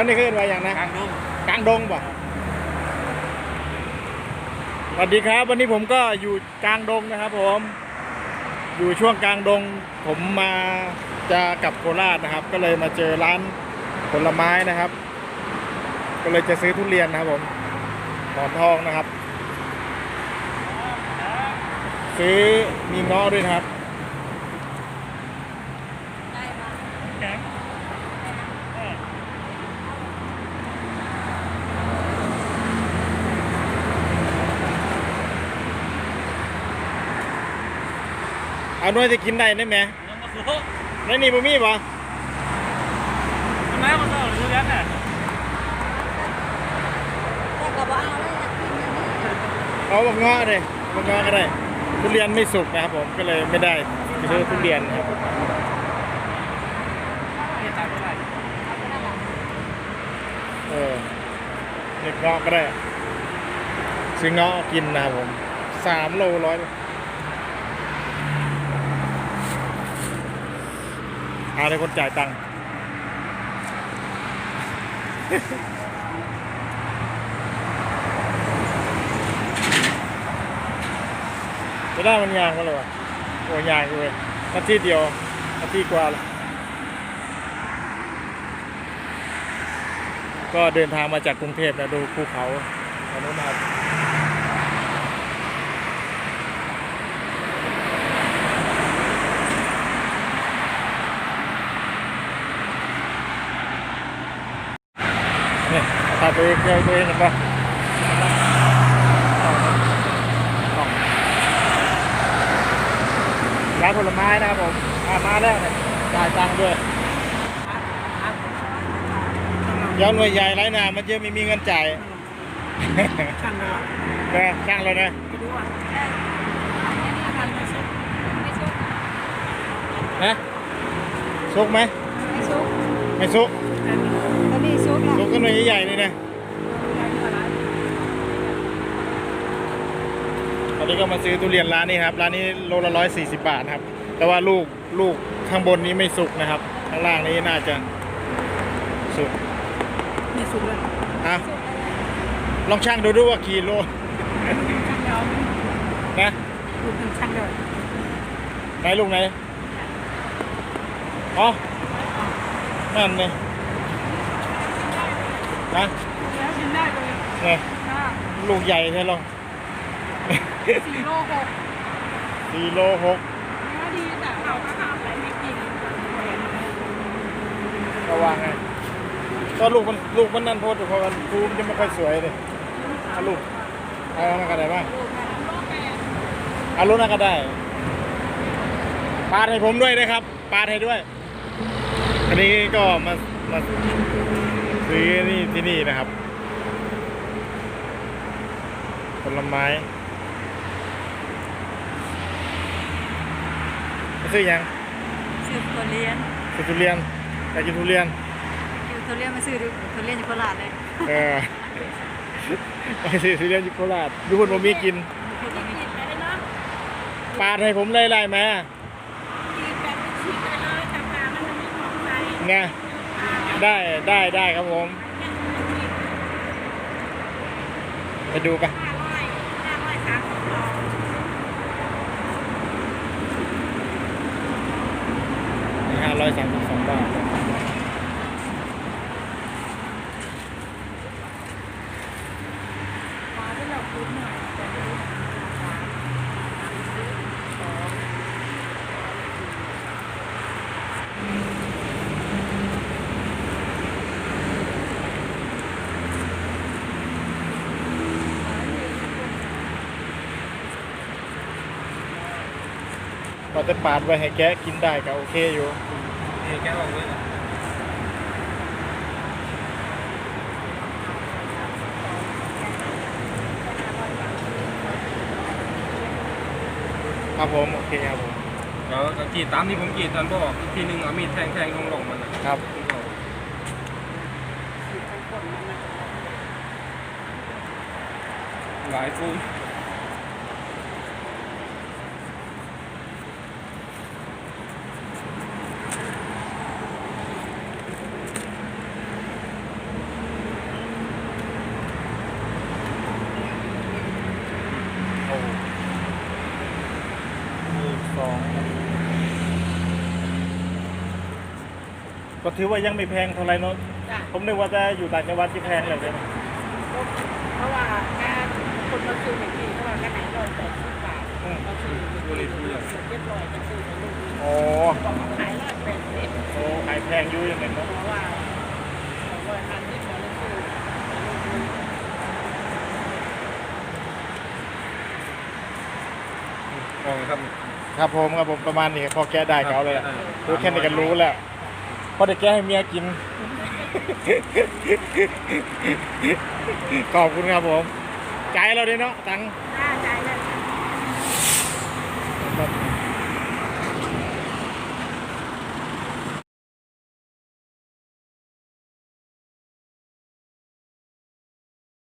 วนี้ขึ้นไว้อย่างนะกลางดงกลางดงป่ะสวัสดีครับ วันนี้ผมก็อยู่กลางดงนะครับ ผม อยู่ช่วงกลางดง ผมมาจะกลับโคราชนะครับ ก็เลยมาเจอร้านผลไม้นะครับ ก็เลยจะซื้อทุเรียนนะครับ ผมหมอนทองนะครับ ซื้อมีเงาะด้วยนะครับ ได้ปะ แข็ง เอาด้วยจะกินได้ได้ไหมยังมาสู้ในนี่บ่มีป่ะทำไมมาสู้หรือยังน่ะแต่ก็บอกเอาเลยอยากกินอย่างนี้เอาบักเงาะเลยบักเงาะก็ได้ทุเรียนไม่สุกนะครับผมก็เลยไม่ได้ซื้อทุเรียนนะครับนี่ตามเท่าไหร่เอาไปนั่นแหละเออเด็กเงาะก็ได้ซื้อเงาะกินนะครับผมสามโลร้อย เอาเลยคนจ่ายตังค์จะได้มันยางก็เลยวะโอ้ยางเลยนาทีเดียวนาทีกว่าละก็เดินทางมาจากกรุงเทพนะดูภูเขาอนุมาเนี่ย ถ่ายตัวเองเจอตัวเองเห็นปะร้านผลไม้นะครับผมมาแล้วเนี่ยจ่ายตังค์ด้วยย้อนหน่วยใหญ่ไรนามันเยอะไม่มีเงินจ่ายช่างนะนะช่างแล้วนะไม่รู้ว่าไม่ชุบนะซุกไหม ไม่ชุบไม่ซุก ตอนนี้ชุบซุละกก็หน่ใหญ่ๆเลยนะตอนนี้ก็มาซื้อทุเรียนร้านนี้ครับ ร้านนี้โลละร้อยสี่สิบบาทครับ แต่ว่าลูกลูกข้างบนนี้ไม่สุกนะครับ ข้างล่างนี้น่าจะสุกนี่สุดเลยอะลองช่างดูดูว่ากี่โลนะลูกหนึ่งช่างเลยไหนลูกไหนอ๋อนั่นเลย นะแล้วกินได้เลยเนี่ยค่ะลูกใหญ่ใช่หรอสี่โลหกสี่โลหกเนื้อดีแต่เราก็ทำอะไรไม่กินก็ว่าไงก็ลูกมันลูกมันนั่นโพดอยู่เพราะมันคูมนจะไม่ค่อยสวยเลยเอาลูกเอาหน้าก็ได้บ้างเอาลูกหน้าก็ได้ปาดให้ผมด้วยนะครับ ปาดให้ด้วย อันนี้ก็มา มาซื้อนี่ที่นี่นะครับผลไม้มาซื้อยังซื้อทุเรียนซื้อทุเรียนอยากกินทุเรียนอยู่ทุเรียนมาซื้อทุเรียนอยู่โคราชเลยเออไปซื้อทุเรียนอยู่โคราชดูคนผมมีกินคนละนิดปาดให้ผมเลยได้ไหมเนี่ยไได้ได้ได้ครับผม ไปดูปะห้าร้อยสามสิบสองบาทมาที่เราคุ้นหน่อยแต่ไม่รู้สอง ก็จะปาดไว้ให้แกะกินได้ก็โอเคอยู่นี่แกบอกเลยครับผมโอเคครับผมเดี๋ยวกรีดตามที่ผมกรีดตอนบอกอีกทีหนึงเอามีดแทงแทงลงลงมันนะครับ หลายฟู องก็ถือว่ายังไม่แพงเท่าไหร่นาะผมนึกว่าจะอยู่ต่างจังหวัดที่แพงเลยเนี่เพราะว่ากาคนมาซื้อแบบนี้เพราะว่าก็ไหนร้อยแปดสิบบาทก็คือเรียบร้อยก็คือลูกนี้โอ้อกว่าขายร้อยแปดสิบโอ้ขายแพงยุ่ยยังเงี้เนเพราะว่าของที่ครับ ครับผมครับผมประมาณนี้พอแก้ได้ก็เอาเลยอะรู้แค่นี้ก็รู้แล้วพอได้แก้ให้เมียกิน ขอบคุณครับผมใจายเราด้วยเนาะตังค์